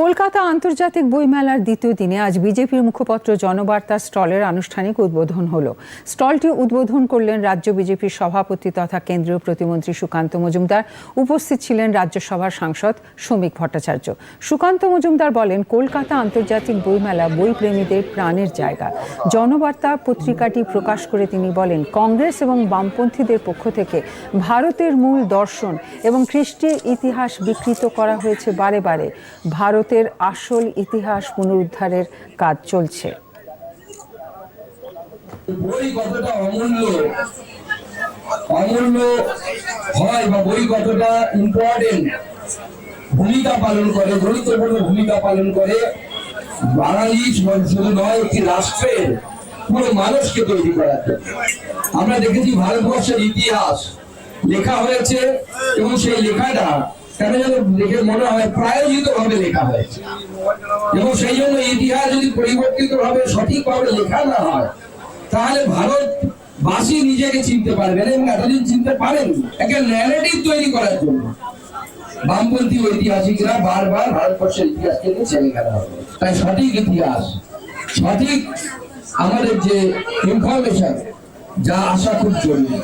কলকাতা আন্তর্জাতিক বইমেলার দ্বিতীয় দিনে আজ বিজেপির মুখপত্র জনবার্তা স্টলের আনুষ্ঠানিক উদ্বোধন হল। স্টলটি উদ্বোধন করলেন রাজ্য বিজেপির সভাপতি তথা কেন্দ্রীয় প্রতিমন্ত্রী সুকান্ত মজুমদার। উপস্থিত ছিলেন রাজ্যসভার সাংসদ শ্রমিক ভট্টাচার্য। সুকান্ত মজুমদার বলেন, কলকাতা আন্তর্জাতিক বইমেলা বইপ্রেমীদের প্রাণের জায়গা। জনবার্তা পত্রিকাটি প্রকাশ করে তিনি বলেন, কংগ্রেস এবং বামপন্থীদের পক্ষ থেকে ভারতের মূল দর্শন এবং খ্রিস্টের ইতিহাস বিকৃত করা হয়েছে বারে বারে। ভারতের আসল ইতিহাস পুনরুদ্ধারের কাজ চলছে। বই কতটা অমূল্য? অমূল্য হয় বা বই কতটা ইম্পর্টেন্ট ভূমিকা পালন করে, গুরুত্বপূর্ণ ভূমিকা পালন করে। বাঙালি শুধু নয়, একটি রাষ্ট্রের পুরো মানুষকে তৈরি করার আমরা দেখেছি ভারতবর্ষের ইতিহাস। লেখা হয়েছে এবং সেই লেখাটা মনে হয় প্রায়োজিত ভাবে লেখা হয়েছে। এবং সেই জন্য ইতিহাস যদি পরিবর্তিত ভাবে লেখা না হয়, তাহলে ভারতবাসী নিজেকে চিনতে পারবেন এবং এতদিন চিনতে পারেন একটা ন্যারেটিভ তৈরি করার জন্য। বামপন্থী ঐতিহাসিকরা বারবার ভারতবর্ষের ছেড়ে হবে তাই সঠিক ইতিহাস, সঠিক আমাদের যে ইনফরমেশন যা আসা খুব জরুরি।